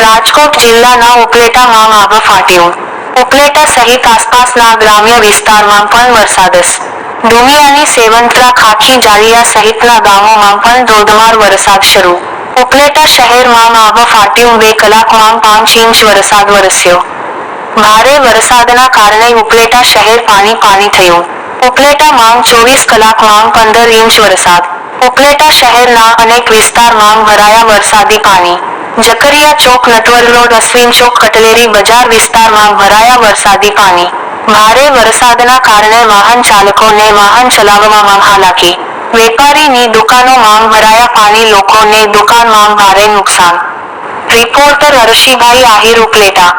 રાજકોટ જિલ્લાના ઉપલેટામાં માગો ફાટ્યું. ઉપલેટા સહિત આસપાસના ગ્રામ્ય વિસ્તારમાં પણ વરસાદસ ડુમિયાની સેવંતરા ખાખી જાલિયા સહિતના ગામોમાં પણ ધોધમાર વરસાદ શરૂ. ઉપલેટા શહેરમાં માગો ફાટ્યું, બે કલાકમાં પાંચ ઇંચ વરસાદ વરસ્યો. ભારે વરસાદના કારણે ઉપલેટા શહેર પાણી પાણી થયું. ઉપલેટામાં ચોવીસ કલાકમાં પંદર ઇંચ વરસાદ. ઉપલેટા શહેરના અનેક વિસ્તારમાં ભરાયા વરસાદી પાણી. જકરિયા ચોક નટવર રોડ અશ્વિન ચોક કટલેરી બજાર વિસ્તારમાં ભરાયા વરસાદી પાણી. ભારે વરસાદના કારણે વાહન ચાલકોને વાહન ચલાવવામાં હાલાકી. વેપારીની દુકાનોમાં ભરાયા પાણી લોકોને દુકાનમાં ભારે નુકસાન. રિપોર્ટર હર્ષિભાઈ આહિર ઉપલેટા.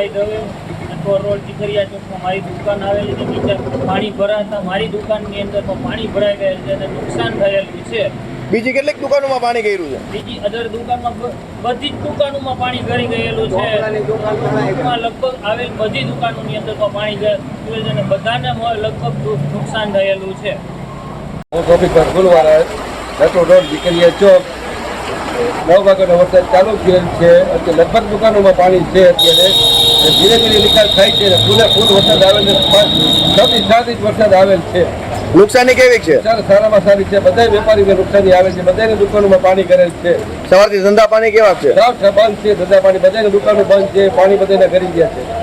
આશીષભાઈ દવે નટવર રોડ ટીકરિયા ચોકમાં મારી દુકાન આવેલી છે નીચે પાણી ભરાતા મારી દુકાનની અંદર પણ પાણી ભરાઈ ગયેલ છે અને નુકસાન થયેલું છે. બીજી કેટલીક દુકાનોમાં પાણી ગયેલું છે? બીજી અધર દુકાનમાં બધી જ દુકાનોમાં પાણી ગળી ગયેલું છે. લગભગ આવેલ બધી દુકાનોની અંદર પણ પાણી ગયેલું છે અને બધાને લગભગ નુકસાન થયેલું છે. હું ટોપિક પર રોડ ચોક. નવ વાગ્યાનો વરસાદ ચાલુ થયેલ છે. અત્યારે લગભગ દુકાનોમાં પાણી છે અત્યારે. ધીરે ધીરે નિકાલ થાય છે. ફૂલે ફૂલ વરસાદ આવેલ છે. પાંચ- છ થી સાત ઇંચ વરસાદ આવેલ છે. નુકસાની કેવી છે? સર સારામાં સારી છે. બધા વેપારીને નુકસાની આવે છે. બધાની દુકાનોમાં પાણી કરેલ છે. સવારથી ધંધા પાણી કેવા છે? સાવ બંધ છે. ધંધા પાણી બધાની દુકાનો બંધ છે. પાણી બધાને કરી ગયા છે.